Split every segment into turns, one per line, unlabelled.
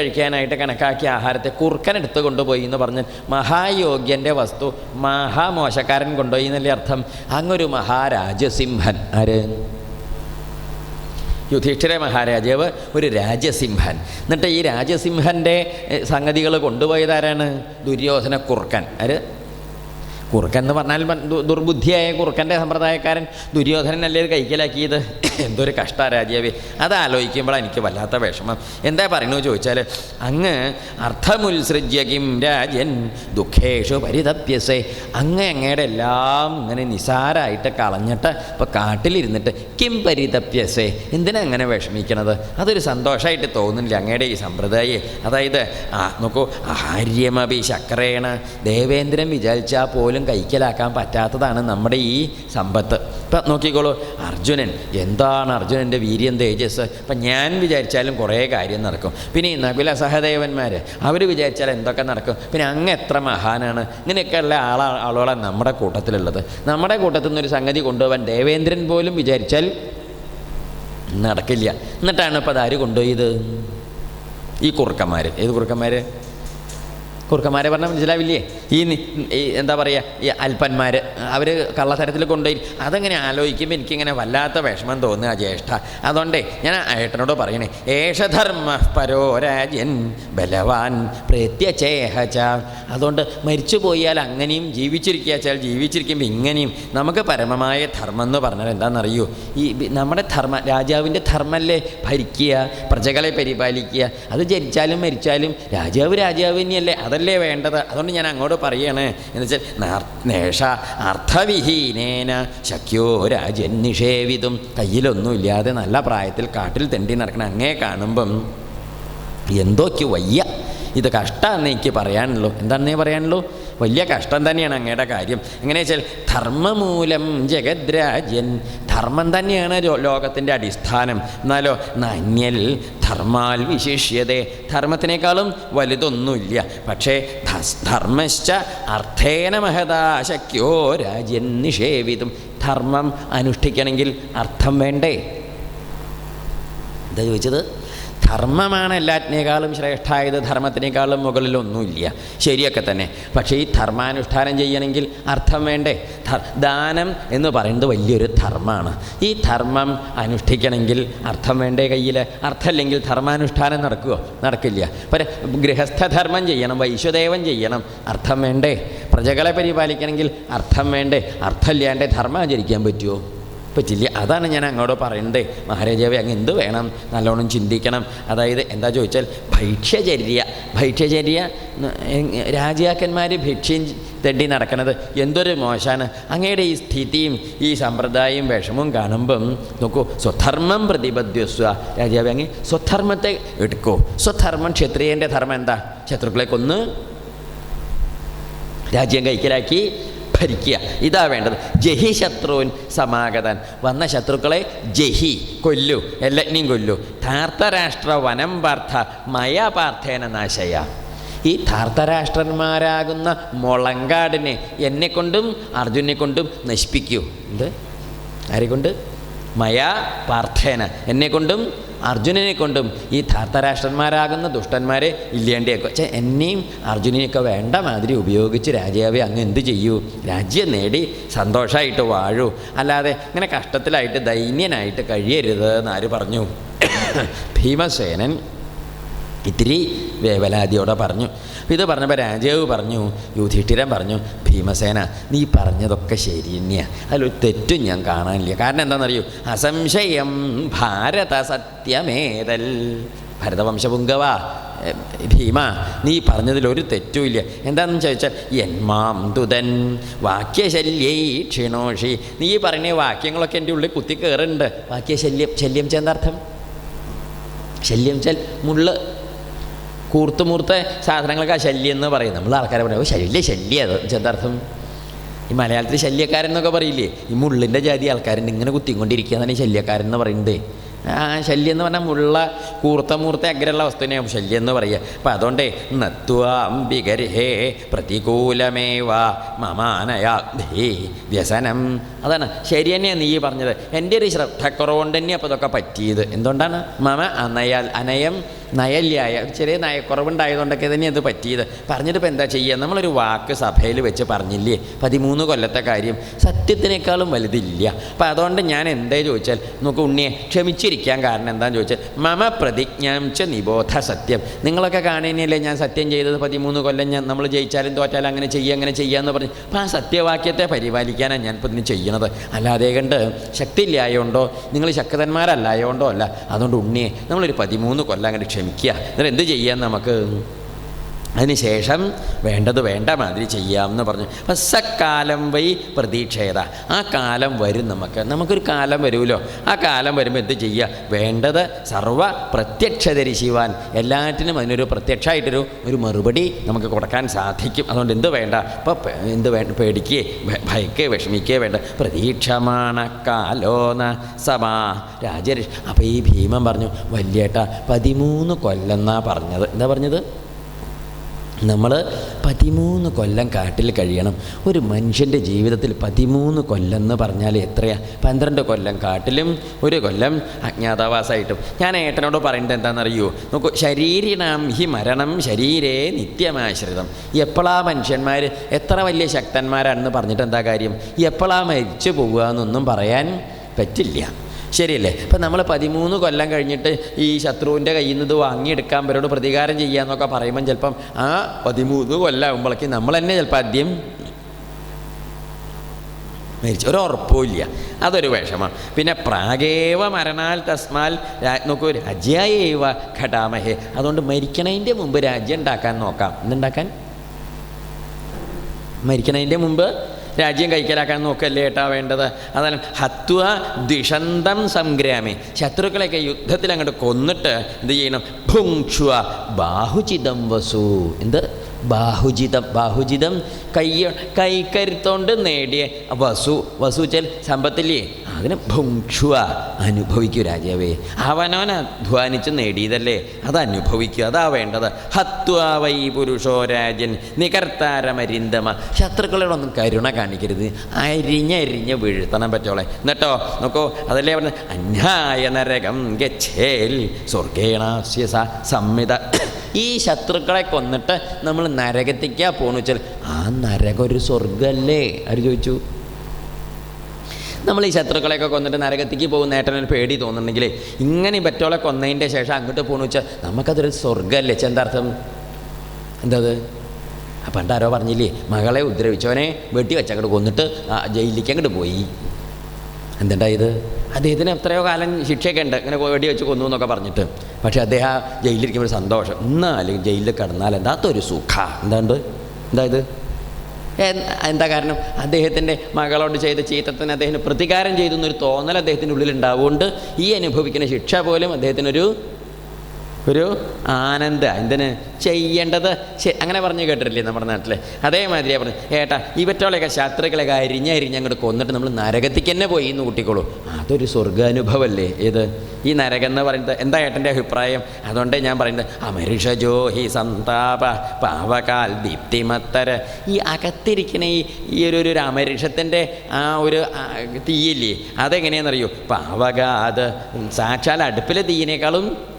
കഴിക്കാനായിട്ട് കണക്കാക്കിയ ആഹാരത്തെ കുറുക്കൻ എടുത്തു കൊണ്ടുപോയി എന്ന് പറഞ്ഞ് മഹായോഗ്യന്റെ വസ്തു മഹാമോശക്കാരൻ കൊണ്ടുപോയി എന്നല്ലേ അർത്ഥം? അങ്ങൊരു മഹാരാജസിംഹൻ. ആര്? യുധിഷ്ഠിര മഹാരാജാവ് ഒരു രാജസിംഹൻ. എന്നിട്ട് ഈ രാജസിംഹന്റെ സംഗതികൾ കൊണ്ടുപോയതാരാണ് ദുര്യോധന കുറുക്കൻ. ആര്? കുറുക്കൻ എന്ന് പറഞ്ഞാൽ ദുർബുദ്ധിയായ കുറുക്കന്റെ സമ്പ്രദായക്കാരൻ ദുര്യോധനനല്ലേ കൈക്കലാക്കിയത്? എന്തൊരു കഷ്ട രാജാവേ. അത് ആലോചിക്കുമ്പോൾ എനിക്ക് വല്ലാത്ത വിഷമം. എന്താ പറയണു ചോദിച്ചാൽ അങ്ങ് അർത്ഥമുത്സൃജ്യ കിം രാജൻ ദുഃഖേഷു പരിതപ്യസേ. അങ്ങ് അങ്ങയുടെ എല്ലാം ഇങ്ങനെ നിസാരായിട്ട് കളഞ്ഞിട്ട് ഇപ്പോൾ കാട്ടിലിരുന്നിട്ട് കിം പരിതപ്യസേ. എന്തിനാ അങ്ങനെ വിഷമിക്കണത്? അതൊരു സന്തോഷമായിട്ട് തോന്നുന്നില്ല അങ്ങയുടെ ഈ സമ്പ്രദായം. അതായത് ആ നോക്കൂ ആര്യമഭി ശക്രേണ ദേവേന്ദ്രൻ വിചാരിച്ചാൽ പോലും കൈക്കലാക്കാൻ പറ്റാത്തതാണ് നമ്മുടെ ഈ സമ്പത്ത്. ഇപ്പം നോക്കിക്കോളൂ അർജുനൻ എന്താണ് അർജുനന്റെ വീര്യം തേജസ്? ഇപ്പം ഞാൻ വിചാരിച്ചാലും കുറേ കാര്യം നടക്കും. പിന്നെ ഈ നകുല സഹദേവന്മാർ അവർ വിചാരിച്ചാൽ എന്തൊക്കെ നടക്കും? പിന്നെ അങ്ങ് എത്ര മഹാനാണ്? ഇങ്ങനെയൊക്കെയുള്ള ആളാ ആളുകളാണ് നമ്മുടെ കൂട്ടത്തിലുള്ളത്. നമ്മുടെ കൂട്ടത്തിൽ നിന്നൊരു സംഗതി കൊണ്ടുപോകാൻ ദേവേന്ദ്രൻ പോലും വിചാരിച്ചാൽ നടക്കില്ല. എന്നിട്ടാണ് ഇപ്പോൾ അതാര് കൊണ്ടുപോയത്? ഈ കുറുക്കന്മാർ ഏത് കുറുക്കന്മാർ കുറുക്കന്മാരെ പറഞ്ഞാൽ മനസ്സിലാവില്ലേ? ഈ എന്താ പറയുക ഈ അല്പന്മാർ അവർ കള്ളത്തരത്തിൽ കൊണ്ടുപോയി. അതങ്ങനെ ആലോചിക്കുമ്പോൾ എനിക്കിങ്ങനെ വല്ലാത്ത വിഷമം തോന്നുക ജ്യേഷ്ഠ. അതുകൊണ്ടേ ഞാൻ ഏട്ടനോട് പറയണേ ഏഷധർമ്മ പരോരാജൻ ബലവാൻ പ്രത്യചേഹച. അതുകൊണ്ട് മരിച്ചു പോയാൽ അങ്ങനെയും ജീവിച്ചിരിക്കുക വെച്ചാൽ ജീവിച്ചിരിക്കുമ്പോൾ ഇങ്ങനെയും. നമുക്ക് പരമമായ ധർമ്മം എന്ന് പറഞ്ഞാൽ എന്താണെന്നറിയൂ? ഈ നമ്മുടെ ധർമ്മ രാജാവിന്റെ ധർമ്മല്ലേ? ഭരിക്കുക പ്രജകളെ പരിപാലിക്കുക. അത് ജനിച്ചാലും മരിച്ചാലും രാജാവ് രാജാവ് തന്നെയല്ലേ? അതല്ലേ വേണ്ടത്? അതുകൊണ്ട് ഞാൻ അങ്ങോട്ട് പറയണേ. എന്ന് വെച്ചാൽ നേഷ അർത്ഥവിഹീനേന ശക്യോ രാജൻ നിഷേവിതും കയ്യിലൊന്നുമില്ലാതെ നല്ല പ്രായത്തിൽ കാട്ടിൽ തെണ്ടി നടക്കണ അങ്ങേ കാണുമ്പം എന്തോക്ക് വയ്യ. ഇത് കഷ്ടമാണെന്ന് എനിക്ക് പറയാനുള്ളൂ. എന്താണെന്നേ പറയാനുള്ളൂ? വലിയ കഷ്ടം തന്നെയാണ് അങ്ങയുടെ കാര്യം. എങ്ങനെ വെച്ചാൽ ധർമ്മമൂലം ജഗദ്രാജൻ ധർമ്മം തന്നെയാണ് ലോകത്തിന്റെ അടിസ്ഥാനം. എന്നാലോ നന്യൽ ധർമാൽ വിശിഷ്യതേ ധർമ്മത്തിനേക്കാളും വലുതൊന്നുമില്ല. പക്ഷേ ധർമ്മശ്ച അർത്ഥേന മഹതാശക്യോ രാജ്യൻ നിഷേവിതും. ധർമ്മം അനുഷ്ഠിക്കണമെങ്കിൽ അർത്ഥം വേണ്ടേ? എന്താ ചോദിച്ചത്? ധർമ്മമാണ് എല്ലാറ്റിനേക്കാളും ശ്രേഷ്ഠമായത് ധർമ്മത്തിനേക്കാളും മുകളിലൊന്നുമില്ല. ശരിയൊക്കെ തന്നെ. പക്ഷേ ഈ ധർമാനുഷ്ഠാനം ചെയ്യണമെങ്കിൽ അർത്ഥം വേണ്ടേ? ദാനം എന്ന് പറയുന്നത് വലിയൊരു ധർമ്മമാണ്. ഈ ധർമ്മം അനുഷ്ഠിക്കണമെങ്കിൽ അർത്ഥം വേണ്ടേ കയ്യിൽ അർത്ഥമില്ലെങ്കിൽ ധർമാനുഷ്ഠാനം നടക്കുമോ നടക്കില്ല. പര ഗൃഹസ്ഥധർമ്മം ചെയ്യണം വൈശ്വദേവൻ ചെയ്യണം. അർത്ഥം വേണ്ടേ? പ്രജകളെ പരിപാലിക്കണമെങ്കിൽ അർത്ഥം വേണ്ടേ? അർത്ഥമില്ലാണ്ട് ധർമ്മം ആചരിക്കാൻ പറ്റുമോ പറ്റില്ല. അതാണ് ഞാൻ അങ്ങോട്ട് പറയുന്നത് മഹാരാജാവെ അങ്ങ് എന്ത് വേണം? നല്ലോണം ചിന്തിക്കണം. അതായത് എന്താ ചോദിച്ചാൽ ഭൈക്ഷ്യചര്യ. ഭൈക്ഷ്യചര്യ രാജാക്കന്മാർ ഭിക്ഷയും തെണ്ടി നടക്കുന്നത് എന്തൊരു മോശമാണ് അങ്ങയുടെ ഈ സ്ഥിതിയും ഈ സമ്പ്രദായവും വിഷമവും കാണുമ്പം നോക്കൂ സ്വധർമ്മം പ്രതിബദ്ധ്യസ്വ രാജാവ് അങ്ങ് സ്വധർമ്മത്തെ എടുക്കൂ. സ്വധർമ്മം ക്ഷത്രിയന്റെ ധർമ്മം എന്താ? ശത്രുക്കളെ കൊന്ന് രാജ്യം കൈക്കലാക്കി ഭരിക്കുക. ഇതാ വേണ്ടത്. ജഹി ശത്രുവിൻ സമാഗതൻ. വന്ന ശത്രുക്കളെ ജഹി കൊല്ലു എല്ലജ്ഞയും കൊല്ലു. ധാർത്തരാഷ്ട്ര വനം പാർത്ഥ മയാ പാർത്ഥേന നാശയ. ഈ ധാർത്തരാഷ്ട്രന്മാരാകുന്ന മുളങ്കാടിനെ എന്നെ കൊണ്ടും അർജുനെ കൊണ്ടും നശിപ്പിക്കൂ. എന്ത്? ആരെക്കൊണ്ട്? മയാ പാർത്ഥേന. എന്നെ കൊണ്ടും അർജുനനെ കൊണ്ടും ഈ ധാർത്തരാഷ്ട്രന്മാരാകുന്ന ദുഷ്ടന്മാരെ ഇല്ലേണ്ടിയൊക്കെ. പക്ഷേ എന്നെയും അർജുനനെയൊക്കെ വേണ്ട മാതിരി ഉപയോഗിച്ച് രാജാവെ അങ്ങ് എന്ത് ചെയ്യൂ? രാജ്യം നേടി സന്തോഷമായിട്ട് വാഴൂ. അല്ലാതെ ഇങ്ങനെ കഷ്ടത്തിലായിട്ട് ദൈന്യനായിട്ട് കഴിയരുത് എന്നാര് പറഞ്ഞു? ഭീമസേനൻ ഇത്തിരി വേവലാതിയോടെ പറഞ്ഞു. ഇത് പറഞ്ഞപ്പോൾ രാജാവ് പറഞ്ഞു യുധിഷ്ഠിരൻ പറഞ്ഞു ഭീമസേന നീ പറഞ്ഞതൊക്കെ ശരി തന്നെയാണ് അതിലൊരു തെറ്റും ഞാൻ കാണാനില്ല. കാരണം എന്താണെന്നറിയൂ? അസംശയം ഭാരത സത്യമേതൽ ഭരതവംശപുങ്കവ ഭീമ നീ പറഞ്ഞതിലൊരു തെറ്റുമില്ല എന്താണെന്ന് ചോദിച്ചാൽ എന്മാം തുതൻ വാക്യശല്യൈ ക്ഷീണോഷി. നീ പറഞ്ഞ വാക്യങ്ങളൊക്കെ എന്റെ ഉള്ളിൽ കുത്തി വാക്യശല്യം ശല്യം ചെന്നർത്ഥം? ശല്യം ചെൽ മുള്ള് കൂർത്ത് മൂർത്ത സാധനങ്ങൾക്ക് ആ ശല്യം എന്ന് പറയും. നമ്മൾ ആൾക്കാരെ പറയും ശല്യ ശല്യം അത് ചെന്തർത്ഥം ഈ മലയാളത്തിൽ ശല്യക്കാരൻ എന്നൊക്കെ പറയില്ലേ? ഈ മുള്ളിന്റെ ജാതി ആൾക്കാരുണ്ട് ഇങ്ങനെ കുത്തിക്കൊണ്ടിരിക്കുക തന്നെ ശല്യക്കാരൻ എന്ന് പറയുന്നത് ആ ശല്യം എന്ന് പറഞ്ഞാൽ മുള്ള കൂർത്ത മൂർത്ത അഗ്രമുള്ള വസ്തുവിനെയാണ് ശല്യം എന്ന് പറയുക അപ്പം അതുകൊണ്ടേ നത്വാംബികർഹേ പ്രതികൂലമേവ മമാനയാധേ വ്യസനം. അതാണ്. ശരി തന്നെയാണ് നീ പറഞ്ഞത്. എന്റെ ഒരു ശ്രദ്ധക്കുറവുകൊണ്ട് തന്നെ അപ്പോൾ ഇതൊക്കെ പറ്റിയത്. എന്തുകൊണ്ടാണ്? മമ അനയാൽ അനയം നയല്യായ ചെറിയ നയക്കുറവുണ്ടായതുകൊണ്ടൊക്കെ തന്നെ അത് പറ്റിയത്. പറഞ്ഞിട്ട് ഇപ്പം എന്താ ചെയ്യുക നമ്മളൊരു വാക്ക് സഭയിൽ വെച്ച് പറഞ്ഞില്ലേ? പതിമൂന്ന് കൊല്ലത്തെ കാര്യം. സത്യത്തിനേക്കാളും വലുതില്ല. അപ്പോൾ അതുകൊണ്ട് ഞാൻ എന്തേ ചോദിച്ചാൽ നമുക്ക് ഉണ്ണിയെ ക്ഷമിച്ചിരിക്കാൻ കാരണം എന്താണെന്ന് ചോദിച്ചാൽ മമ പ്രതിജ്ഞാം നിബോധ സത്യം. നിങ്ങളൊക്കെ കാണുന്നില്ലേ ഞാൻ സത്യം ചെയ്തത് പതിമൂന്ന് കൊല്ലം ഞാൻ നമ്മൾ ജയിച്ചാലും തോറ്റാലും അങ്ങനെ ചെയ്യുക അങ്ങനെ ചെയ്യാമെന്ന് പറഞ്ഞ്. അപ്പോൾ ആ സത്യവാക്യത്തെ പരിപാലിക്കാനാണ് ഞാൻ ഇപ്പോൾ ഇതിന് ചെയ്യണത് അല്ലാതെ കണ്ട് ശക്തിയില്ലായോണ്ടോ? നിങ്ങൾ ശക്തന്മാരല്ലായോണ്ടോ അല്ല. അതുകൊണ്ട് ഉണ്ണിയെ നമ്മളൊരു പതിമൂന്ന് കൊല്ലം അങ്ങോട്ട് ക്ഷമിക്കുക. എന്നിട്ട് എന്ത് ചെയ്യാൻ നമുക്ക്? അതിനുശേഷം വേണ്ടത് വേണ്ട മാതിരി ചെയ്യാമെന്ന് പറഞ്ഞു. അപ്പം സക്കാലം വൈ പ്രതീക്ഷേത ആ കാലം വരും നമുക്ക്. നമുക്കൊരു കാലം വരുമല്ലോ. ആ കാലം വരുമ്പോൾ എന്ത് ചെയ്യുക വേണ്ടത് സർവ പ്രത്യക്ഷധരിശിവാൻ എല്ലാറ്റിനും അതിനൊരു പ്രത്യക്ഷമായിട്ടൊരു ഒരു മറുപടി നമുക്ക് കൊടുക്കാൻ സാധിക്കും. അതുകൊണ്ട് എന്ത് വേണ്ട? ഇപ്പോൾ എന്ത് വേണ്ട? പേടിക്കേ ഭയക്കേ വിഷമിക്കേ വേണ്ട. പ്രതീക്ഷമാണ് കാലോന സമാ രാജരക്ഷ അപ്പോൾ ഈ ഭീമൻ പറഞ്ഞു വല്യേട്ട പതിമൂന്ന് കൊല്ലെന്നാണ് പറഞ്ഞത്. എന്താ പറഞ്ഞത്? നമ്മൾ പതിമൂന്ന് കൊല്ലം കാട്ടിൽ കഴിയണം. ഒരു മനുഷ്യന്റെ ജീവിതത്തിൽ പതിമൂന്ന് കൊല്ലം എന്ന് പറഞ്ഞാൽ എത്രയാണ് പന്ത്രണ്ട് കൊല്ലം കാട്ടിലും ഒരു കൊല്ലം അജ്ഞാതവാസമായിട്ടും ഞാൻ ഏട്ടനോട് പറയേണ്ടത് എന്താണെന്നറിയോ നോക്കൂ ശരീരിനാം ഹി മരണം ശരീരേ നിത്യമാശ്രിതം. എപ്പോഴാ മനുഷ്യന്മാർ എത്ര വലിയ ശക്തന്മാരാണെന്ന് പറഞ്ഞിട്ട് എന്താ കാര്യം? എപ്പോഴാ മരിച്ചു പോകുക എന്നൊന്നും പറയാൻ പറ്റില്ല. ശരിയല്ലേ? ഇപ്പം നമ്മൾ പതിമൂന്ന് കൊല്ലം കഴിഞ്ഞിട്ട് ഈ ശത്രുവിന്റെ കയ്യിൽ നിന്ന് ഇത് വാങ്ങിയെടുക്കാൻ അവരോട് പ്രതികാരം ചെയ്യാന്നൊക്കെ പറയുമ്പം ചിലപ്പം ആ പതിമൂന്ന് കൊല്ലം ആകുമ്പോഴേക്കും നമ്മൾ തന്നെ ചിലപ്പോൾ ആദ്യം മരിച്ചു. ഒരു ഉറപ്പുമില്ല അതൊരു വേഷമാണ് പിന്നെ പ്രാഗേവ മരണാൽ തസ്മാൽ നോക്കൂ രാജ്യായേവ ഘടാമഹേ. അതുകൊണ്ട് മരിക്കണതിന്റെ മുമ്പ് രാജ്യം ഉണ്ടാക്കാൻ നോക്കാം. എന്തുണ്ടാക്കാൻ? മരിക്കണതിന്റെ മുമ്പ് രാജ്യം കൈക്കലാക്കാൻ നോക്കല്ലേ ഏട്ടാ വേണ്ടത്? അതാണ് ഹത്വ ദിഷന്തം സംഗ്രാമി. ശത്രുക്കളെയൊക്കെ യുദ്ധത്തിൽ അങ്ങോട്ട് കൊന്നിട്ട് എന്ത് ചെയ്യണം? ഭുങ്ക്ഷുവ ബാഹുചിതം വസു എന്ത്? ബാഹുജിതം ബാഹുജിതം കൈ കൈക്കരുത്തോണ്ട് നേടിയ വസു വസു ചെൽ സമ്പത്തില്ലേ? അതിനെ ഭുങ്ക്ഷുവ അനുഭവിക്കൂ രാജാവേ. അവനവൻ അധ്വാനിച്ച് നേടിയതല്ലേ? അത് അനുഭവിക്കുക അതാ വേണ്ടത്. ഹത്വാവൈ പുരുഷോ രാജൻ നികർത്താരമരിന്തമ ശത്രുക്കളോടൊന്നും കരുണ കാണിക്കരുത്. അരിഞ്ഞരിഞ്ഞ് വീഴ്ത്തണം പറ്റോളെ. എന്നിട്ടോ നോക്കോ അതല്ലേ പറഞ്ഞ? അന്യായ നരകം ഗച്ഛേൽ സ്വർഗേണാസ്യ സ സംമിത. ഈ ശത്രുക്കളെ കൊന്നിട്ട് നമ്മൾ നരകത്തിക്കാ പോണു വെച്ചാൽ ആ നരകം ഒരു സ്വർഗമല്ലേ ആര് ചോദിച്ചു? നമ്മൾ ഈ ശത്രുക്കളെയൊക്കെ കൊന്നിട്ട് നരകത്തിക്ക് പോകുന്ന ഏട്ടനൊരു പേടി തോന്നുന്നുണ്ടെങ്കിൽ ഇങ്ങനെ പറ്റോളെ കൊന്നതിന്റെ ശേഷം അങ്ങോട്ട് പോണു വെച്ചാൽ നമുക്കതൊരു സ്വർഗമല്ലേ ചെന്താർത്ഥം എന്താ അത്? ആ പണ്ട് ആരോ പറഞ്ഞില്ലേ മകളെ ഉദ്രവിച്ചവനെ വെട്ടി വെച്ചങ്ങോട്ട് കൊന്നിട്ട് ജയിലിലേക്ക് അങ്ങോട്ട് പോയി. എന്തുണ്ടായത്? അദ്ദേഹത്തിന് എത്രയോ കാലം ശിക്ഷയൊക്കെ ഉണ്ട്. ഇങ്ങനെ വെടി വെച്ച് കൊന്നു എന്നൊക്കെ പറഞ്ഞിട്ട്. പക്ഷേ അദ്ദേഹം ജയിലിരിക്കുമ്പോൾ സന്തോഷം. എന്നാലും ജയിലിൽ കിടന്നാൽ എന്താത്തൊരു സുഖ. എന്താണ്ട്? എന്താ ഇത് എന്താ കാരണം? അദ്ദേഹത്തിന്റെ മകളോട് ചെയ്ത ചീത്തത്തിന് അദ്ദേഹത്തിന് പ്രതികാരം ചെയ്തു എന്നൊരു തോന്നൽ അദ്ദേഹത്തിന്റെ ഉള്ളിൽ ഉണ്ടാവുകൊണ്ട് ഈ അനുഭവിക്കുന്ന ശിക്ഷ പോലും അദ്ദേഹത്തിനൊരു ഒരു ആനന്ദ എന്തിന്? ചെയ്യേണ്ടത്. അങ്ങനെ പറഞ്ഞു കേട്ടിട്ടില്ലേ നമ്മുടെ നാട്ടിൽ അതേമാതിരിയാണ് പറഞ്ഞു. ഏട്ടാ ഇവറ്റോളെയൊക്കെ ശത്രുക്കളെയൊക്കെ അരിഞ്ഞരിഞ്ഞ് അരിഞ്ഞ് അങ്ങോട്ട് കൊന്നിട്ട് നമ്മൾ നരകത്തിക്ക് തന്നെ പോയി എന്ന് കൂട്ടിക്കോളൂ. അതൊരു സ്വർഗാനുഭവമല്ലേ ഏത് ഈ നരകം എന്ന് പറയുന്നത് എന്താ ഏട്ടന്റെ അഭിപ്രായം? അതുകൊണ്ടേ ഞാൻ പറയുന്നത് അമരിഷജോ ഹി സന്താപ പാവകാൽ ദീപ്തിമത്തര. ഈ അകത്തിരിക്കുന്ന ഈ ഈ ഒരു ഒരു അമരിഷത്തിന്റെ ആ ഒരു തീയില്ലേ? അതെങ്ങനെയാണെന്നറിയോ? പാവകാത്. സാക്ഷാൽ അടുപ്പിലെ തീയിനേക്കാളും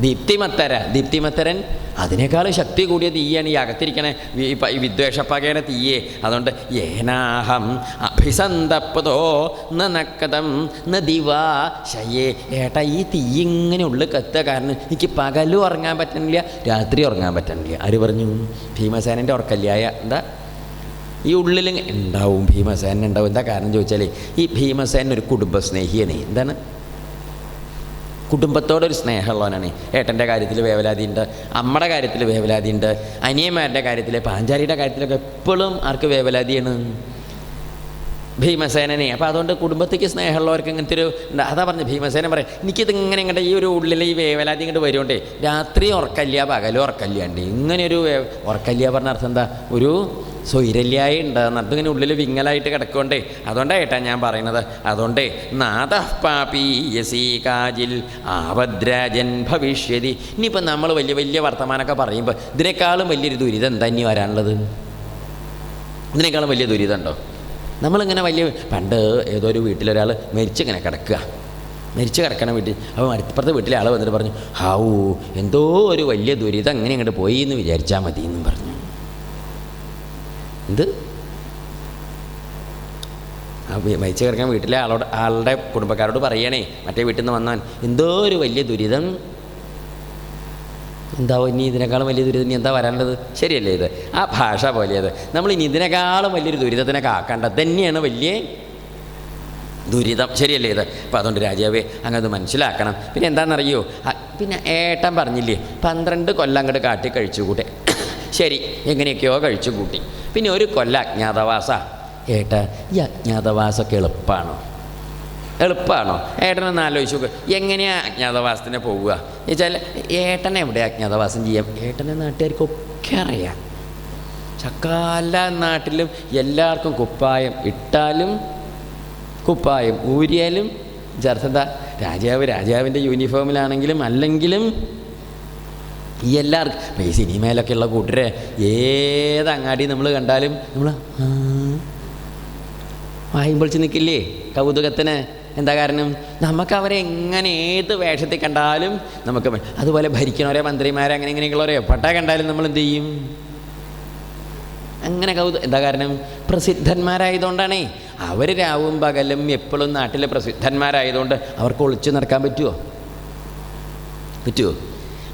ദീപ്തിമത്തര ദീപ്തിമത്തരൻ അതിനേക്കാൾ ശക്തി കൂടിയ തീയാണ് ഈ അകത്തിരിക്കണ ഈ വിദ്വേഷപ്പകേന തീയേ. അതുകൊണ്ട് ഏനാഹം അഭിസന്തപ്പതോ നക്കതം ന ദിവാ ശയേ. ഏട്ട ഈ തീ ഇങ്ങനെ ഉള്ളിൽ കത്തുക കാരണം എനിക്ക് പകലും ഉറങ്ങാൻ പറ്റണില്ല രാത്രി ഉറങ്ങാൻ പറ്റണില്ല. ആര് പറഞ്ഞു? ഭീമസേനന്റെ ഉറക്കല്ലായ എന്താ? ഈ ഉള്ളിൽ ഉണ്ടാവും ഭീമസേന ഉണ്ടാവും. എന്താ കാരണം ചോദിച്ചാലേ ഈ ഭീമസേനൊരു ഒരു കുടുംബസ്നേഹിയാണ്. എന്താണ്? കുടുംബത്തോടൊരു സ്നേഹമുള്ളവനാണ്. ഏട്ടന്റെ കാര്യത്തിൽ വേവലാതിയുണ്ട് അമ്മയുടെ കാര്യത്തിൽ വേവലാതിയുണ്ട് അനിയന്മാരുടെ കാര്യത്തിൽ പാഞ്ചാരിയുടെ കാര്യത്തിലൊക്കെ എപ്പോഴും ആർക്ക് വേവലാതിയാണ്? ഭീമസേനനെ. അപ്പോൾ അതുകൊണ്ട് കുടുംബത്തേക്ക് സ്നേഹമുള്ളവർക്ക് ഇങ്ങനത്തെ ഒരു. അതാ പറഞ്ഞു ഭീമസേന പറയാം എനിക്കിത് ഇങ്ങനെ ഇങ്ങോട്ട് ഈ ഒരു ഉള്ളിൽ ഈ വേവലാതി ഇങ്ങോട്ട് വരുകൊണ്ടേ രാത്രി ഉറക്കല്ല പകലും ഉറക്കല്ലാണ്ട് ഇങ്ങനെ ഒരു വേ- ഉറക്കല്ല പറഞ്ഞ അർത്ഥം എന്താ? ഒരു സ്വൈരല്യായി ഉണ്ട്. ഇങ്ങനെ ഉള്ളിൽ വിങ്ങലായിട്ട് കിടക്കൊണ്ടേ അതുകൊണ്ടാണ് ഏട്ടാ ഞാൻ പറയുന്നത്. അതുകൊണ്ടേ നാഥ പാപീയസീ കാജിൽ ആവദ്രാജൻ ഭവിഷ്യതി. ഇനിയിപ്പോൾ നമ്മൾ വലിയ വലിയ വർത്തമാനമൊക്കെ പറയുമ്പോൾ ഇതിനേക്കാളും വലിയൊരു ദുരിതം എന്താ ഇനി വരാനുള്ളത്? ഇതിനേക്കാളും വലിയ ദുരിതമുണ്ടോ നമ്മളിങ്ങനെ വലിയ പണ്ട് ഏതോ ഒരു വീട്ടിലൊരാൾ മരിച്ചിങ്ങനെ കിടക്കുക. മരിച്ചു കിടക്കണ വീട്ടിൽ അപ്പോൾ മരപ്പുറത്തെ വീട്ടിലെ ആൾ വന്നിട്ട് പറഞ്ഞു ഹൗ എന്തോ ഒരു വലിയ ദുരിതം അങ്ങനെ ഇങ്ങോട്ട് പോയി എന്ന് വിചാരിച്ചാൽ മതി എന്നും പറഞ്ഞു. എന്ത്? മരിച്ചു കിടക്കാൻ വീട്ടിലെ ആളോട് ആളുടെ കുടുംബക്കാരോട് പറയണേ മറ്റേ വീട്ടിൽ നിന്ന് വന്നാൻ എന്തോ ഒരു വലിയ ദുരിതം. എന്താവും ഇനി ഇതിനേക്കാളും വലിയ ദുരിതം? ഇനി എന്താ വരാനുള്ളത്? ശരിയല്ലേ ഇത്. ആ ഭാഷ പോലെയത് നമ്മൾ ഇനി ഇതിനേക്കാളും വലിയൊരു ദുരിതത്തിനെ കാക്കേണ്ട. തന്നെയാണ് വലിയ ദുരിതം. ശരിയല്ലേ ഇത്? അപ്പോൾ അതുകൊണ്ട് രാജാവേ അങ്ങത് മനസ്സിലാക്കണം. പിന്നെ എന്താണെന്നറിയോ? പിന്നെ ഏട്ടൻ പറഞ്ഞില്ലേ പന്ത്രണ്ട് കൊല്ലം അങ്ങോട്ട് കാട്ടി കഴിച്ചു കൂട്ടെ. ശരി എങ്ങനെയൊക്കെയോ കഴിച്ചു കൂട്ടി. പിന്നെ ഒരു കൊല്ല അജ്ഞാതവാസ. ഏട്ട ഈ അജ്ഞാതവാസമൊക്കെ എളുപ്പമാണോ എളുപ്പമാണോ ഏട്ടനൊന്ന് ആലോചിച്ച് നോക്കുക എങ്ങനെയാണ് അജ്ഞാതവാസത്തിന് പോവുക? വെച്ചാൽ ഏട്ടനെ എവിടെ അജ്ഞാതവാസം ചെയ്യാം? ഏട്ടനെ നാട്ടുകാർക്കൊക്കെ അറിയാം. ചക്കാല നാട്ടിലും എല്ലാവർക്കും കുപ്പായം ഇട്ടാലും കുപ്പായം ഊരിയാലും ജർസത രാജാവ് രാജാവിന്റെ യൂണിഫോമിലാണെങ്കിലും അല്ലെങ്കിലും ഈ എല്ലാവർക്കും ഈ സിനിമയിലൊക്കെ ഉള്ള കൂട്ടരെ ഏത് അങ്ങാടി നമ്മൾ കണ്ടാലും നമ്മൾ വായും പൊളിച്ച് നിൽക്കില്ലേ കൗതുകത്തിന് എന്താ കാരണം? നമുക്ക് അവരെ എങ്ങനെ ഏത് വേഷത്തിൽ കണ്ടാലും നമുക്ക് അതുപോലെ ഭരിക്കണവരെ മന്ത്രിമാരെ അങ്ങനെ ഇങ്ങനെയൊക്കെയുള്ളവരെ പട്ട കണ്ടാലും നമ്മൾ എന്ത് ചെയ്യും? അങ്ങനെ കൗതു എന്താ കാരണം? പ്രസിദ്ധന്മാരായതുകൊണ്ടാണേ. അവർ രാവും പകലും എപ്പോഴും നാട്ടിലെ പ്രസിദ്ധന്മാരായതുകൊണ്ട് അവർക്ക് ഒളിച്ചു നടക്കാൻ പറ്റുമോ പറ്റുമോ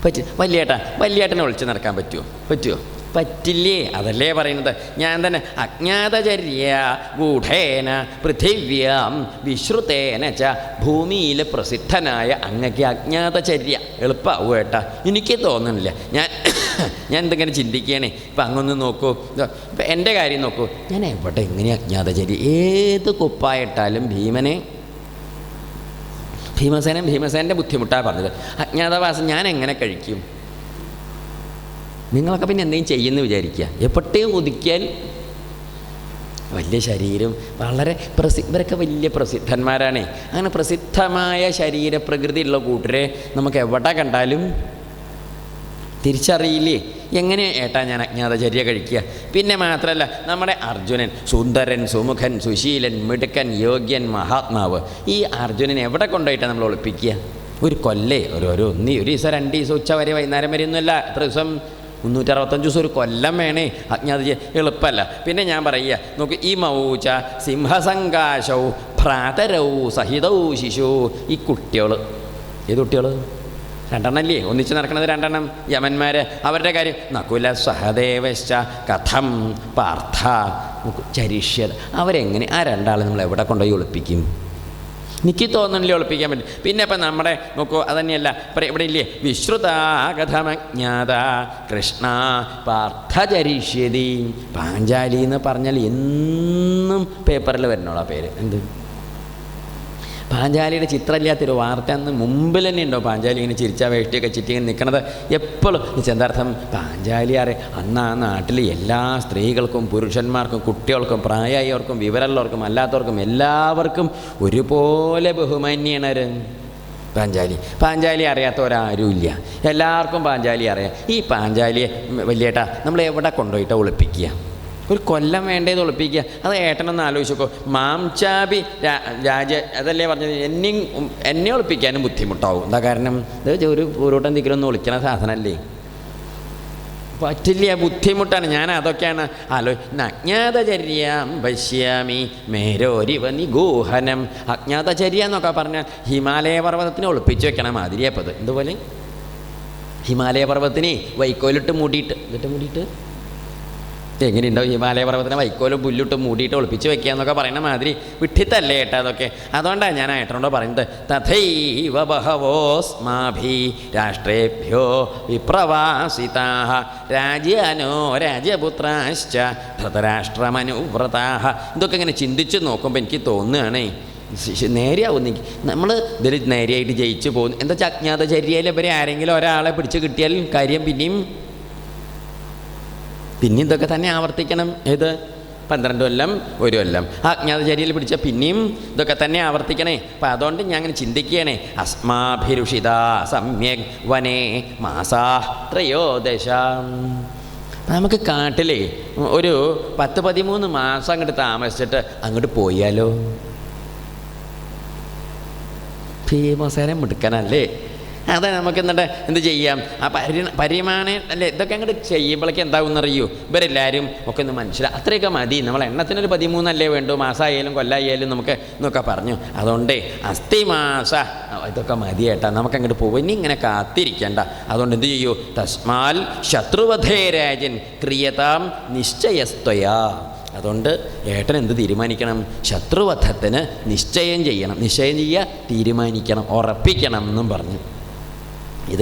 പറ്റും വലിയേട്ടാ വലിയേട്ടനെ ഒളിച്ചു നടക്കാൻ പറ്റുമോ പറ്റുമോ പറ്റില്ലേ? അതല്ലേ പറയുന്നത്. ഞാൻ തന്നെ അജ്ഞാതചര്യ ഗൂഢേന പൃഥിവ്യാം വിശ്രുതേന ച ഭൂമിയിലെ പ്രസിദ്ധനായ അങ്ങക്ക് അജ്ഞാതചര്യ. എളുപ്പമാവും ഏട്ടാ. എനിക്ക് തോന്നുന്നില്ല ഞാൻ ഞാൻ എന്തെങ്കിലും ചിന്തിക്കുകയാണേ? ഇപ്പം അങ്ങൊന്ന് നോക്കൂ. ഇപ്പം എന്റെ കാര്യം നോക്കൂ. ഞാൻ എവിടെ എങ്ങനെയാണ് അജ്ഞാതചര്യ ഏത് കുപ്പായിട്ടാലും ഭീമനെ ഭീമസേനൻ ഭീമസേനന്റെ ബുദ്ധിമുട്ടാണ് പറഞ്ഞത്. അജ്ഞാതവാസം ഞാൻ എങ്ങനെ കഴിക്കും? നിങ്ങളൊക്കെ പിന്നെ എന്തെങ്കിലും ചെയ്യുമെന്ന് വിചാരിക്കുക. എപ്പോഴത്തേയും ഒതുക്കിയാൽ വലിയ ശരീരം വളരെ പ്രസി ഇവരൊക്കെ വലിയ പ്രസിദ്ധന്മാരാണേ. അങ്ങനെ പ്രസിദ്ധമായ ശരീരപ്രകൃതിയുള്ള കൂട്ടരെ നമുക്ക് എവിടെ കണ്ടാലും തിരിച്ചറിയില്ലേ? എങ്ങനെ ഏട്ടാ ഞാൻ അജ്ഞാതചര്യ കഴിക്കുക? പിന്നെ മാത്രമല്ല നമ്മുടെ അർജുനൻ സുന്ദരൻ സുമുഖൻ സുശീലൻ മിടുക്കൻ യോഗ്യൻ മഹാത്മാവ് ഈ അർജുനൻ എവിടെ കൊണ്ടുപോയിട്ടാണ് നമ്മൾ ഒളിപ്പിക്കുക? ഒരു കൊല്ലേ ഒരു ഒരു ഒന്നി ഒരു ദിവസം രണ്ട് ദിവസം ഉച്ച വരെ വൈകുന്നേരം വരെ ഒന്നുമല്ല. എത്ര ദിവസം? മുന്നൂറ്ററുപത്തഞ്ച് ദിവസം ഒരു കൊല്ലം വേണേ. അജ്ഞാത എളുപ്പമല്ല. പിന്നെ ഞാൻ പറയുക നോക്ക് ഈ മൗച സിംഹസങ്കാശവും ഭ്രാതരവും സഹിതവും ശിശു ഈ കുട്ടികൾ ഏത് കുട്ടികൾ രണ്ടെണ്ണല്ലേ ഒന്നിച്ച് നടക്കുന്നത് രണ്ടെണ്ണം. യമന്മാർ അവരുടെ കാര്യം നകുല സഹദേവശ്ച കഥം പാർത്ഥ ചരിഷ്യത അവരെങ്ങനെ ആ രണ്ടാളെ നമ്മൾ എവിടെ കൊണ്ടുപോയി ഒളിപ്പിക്കും? എനിക്ക് തോന്നുന്നില്ല ഒളിപ്പിക്കാൻ പറ്റും? പിന്നെ ഇപ്പം നമ്മുടെ നോക്കൂ അതന്നെയല്ല ഇപ്പം ഇവിടെ ഇല്ലേ? വിശ്രുതാകഥമജ്ഞാത കൃഷ്ണ പാർത്ഥചരിഷ്യതി പാഞ്ചാലി എന്ന് പറഞ്ഞാൽ എന്നും പേപ്പറിൽ വരണോളാ പേര്. എന്ത്? പാഞ്ചാലിയുടെ ചിത്രമില്ലാത്തൊരു വാർത്ത അന്ന് മുമ്പിൽ തന്നെ ഉണ്ടോ? പാഞ്ചാലി ഇങ്ങനെ ചിരിച്ച വേഷ്ടിയൊക്കെ ചിറ്റി ഇങ്ങനെ നിൽക്കണത് എപ്പോഴും ചെന്താർത്ഥം പാഞ്ചാലി അറേ അന്ന് ആ നാട്ടിൽ എല്ലാ സ്ത്രീകൾക്കും പുരുഷന്മാർക്കും കുട്ടികൾക്കും പ്രായമായവർക്കും വിവരമുള്ളവർക്കും അല്ലാത്തവർക്കും എല്ലാവർക്കും ഒരുപോലെ ബഹുമാന്യണര് പാഞ്ചാലി. പാഞ്ചാലി അറിയാത്തവരാരുമില്ല. എല്ലാവർക്കും പാഞ്ചാലി അറിയാം. ഈ പാഞ്ചാലിയെ വലിയേട്ടാ നമ്മൾ എവിടെ കൊണ്ടുപോയിട്ട് ഒളിപ്പിക്കുക? ഒരു കൊല്ലം വേണ്ടേന്ന് ഒളിപ്പിക്കുക അത് ഏട്ടനൊന്ന് ആലോചിച്ച് നോക്കോ മാംചാബി രാജ അതല്ലേ പറഞ്ഞത്? എന്നെയും എന്നെ ഒളിപ്പിക്കാനും ബുദ്ധിമുട്ടാവും. എന്താ കാരണം? ഇത് ഒരു പൂരോട്ടം തിക്കലൊന്നും ഒളിക്കണ സാധനമല്ലേ? പറ്റില്ല ബുദ്ധിമുട്ടാണ്. ഞാൻ അതൊക്കെയാണ് ആലോ അജ്ഞാതചര്യാം പശ്യാമി മേരോരിവ നിഗൂഹനം. അജ്ഞാതചര്യ എന്നൊക്കെ പറഞ്ഞാൽ ഹിമാലയ പർവതത്തിനെ ഒളിപ്പിച്ച് വെക്കണം മാതിരിയപ്പത് എന്തുപോലെ? ഹിമാലയ പർവതത്തിനെ വൈക്കോലിട്ട് മൂടിയിട്ട് എന്നിട്ട് മൂടിയിട്ട്? എങ്ങനെയുണ്ടാവും? ഹിമാലയ പർവതത്തിനെ വൈക്കോലും പുല്ലിട്ട് മൂടിയിട്ട് ഒളിപ്പിച്ച് വെക്കുക എന്നൊക്കെ പറയുന്ന മാതിരി വിട്ടിത്തല്ലേ ഏട്ടാ അതൊക്കെ? അതുകൊണ്ടാണ് ഞാൻ ഏട്ടനോട് പറയുന്നത് തഥൈവ ബഹവോസ്മാഭി രാഷ്ട്രേഭ്യോ വിപ്രവാസിതാ രാജ്യാനോ രാജപുത്രാശ്ച ധൃതരാഷ്ട്രമനുവ്രതാ ഇതൊക്കെ ഇങ്ങനെ ചിന്തിച്ച് നോക്കുമ്പോൾ എനിക്ക് തോന്നുകയാണേ നേരെയാവും എനിക്ക്. നമ്മൾ ഇതിൽ നേരെയായിട്ട് ജയിച്ചു പോകുന്നു. എന്താ വെച്ചാൽ അജ്ഞാതചര്യയിൽ ഇവരെ ആരെങ്കിലും ഒരാളെ പിടിച്ച് കിട്ടിയാൽ കാര്യം പിന്നെയും പിന്നെ ഇതൊക്കെ തന്നെ ആവർത്തിക്കണം. ഏത്? പന്ത്രണ്ട് കൊല്ലം ഒരു കൊല്ലം. അജ്ഞാതചര്യയിൽ പിടിച്ച പിന്നെയും ഇതൊക്കെ തന്നെ ആവർത്തിക്കണേ. അപ്പം അതുകൊണ്ട് ഞാൻ അങ്ങനെ ചിന്തിക്കുകയാണേ. അസ്മാഭിരുഷിത സമ്യക് വനേ മാസാ ത്രയോദശ. നമുക്ക് കാട്ടിലേ ഒരു പത്ത് പതിമൂന്ന് മാസം അങ്ങോട്ട് താമസിച്ചിട്ട് അങ്ങോട്ട് പോയാലോ? ഭീമസേനം മിടുക്കനല്ലേ? അതെ നമുക്ക് എന്നിട്ട് എന്ത് ചെയ്യാം? ആ പരി പരിമാണ അല്ലേ ഇതൊക്കെ അങ്ങോട്ട് ചെയ്യുമ്പോഴേക്ക് എന്താവുമെന്നറിയൂ ഇവരെല്ലാവരും ഒക്കെ ഒന്ന് മനസ്സിലാ. അത്രയൊക്കെ മതി. നമ്മൾ എണ്ണത്തിനൊരു പതിമൂന്നല്ലേ വേണ്ടു. മാസമായാലും കൊല്ലായാലും നമുക്ക് എന്നൊക്കെ പറഞ്ഞു. അതുകൊണ്ട് അസ്ഥിമാസ ഇതൊക്കെ മതി ഏട്ടാ. നമുക്ക് അങ്ങോട്ട് പോകും ഇനി ഇങ്ങനെ കാത്തിരിക്കേണ്ട. അതുകൊണ്ട് എന്ത് ചെയ്യൂ? തസ്മാൽ ശത്രുവധേ രാജൻ ക്രിയതാം നിശ്ചയസ്ത്വയാ. അതുകൊണ്ട് ഏട്ടൻ എന്ത് തീരുമാനിക്കണം? ശത്രുവധത്തിന് നിശ്ചയം ചെയ്യണം. നിശ്ചയം ചെയ്യുക തീരുമാനിക്കണം ഉറപ്പിക്കണം എന്നും പറഞ്ഞു.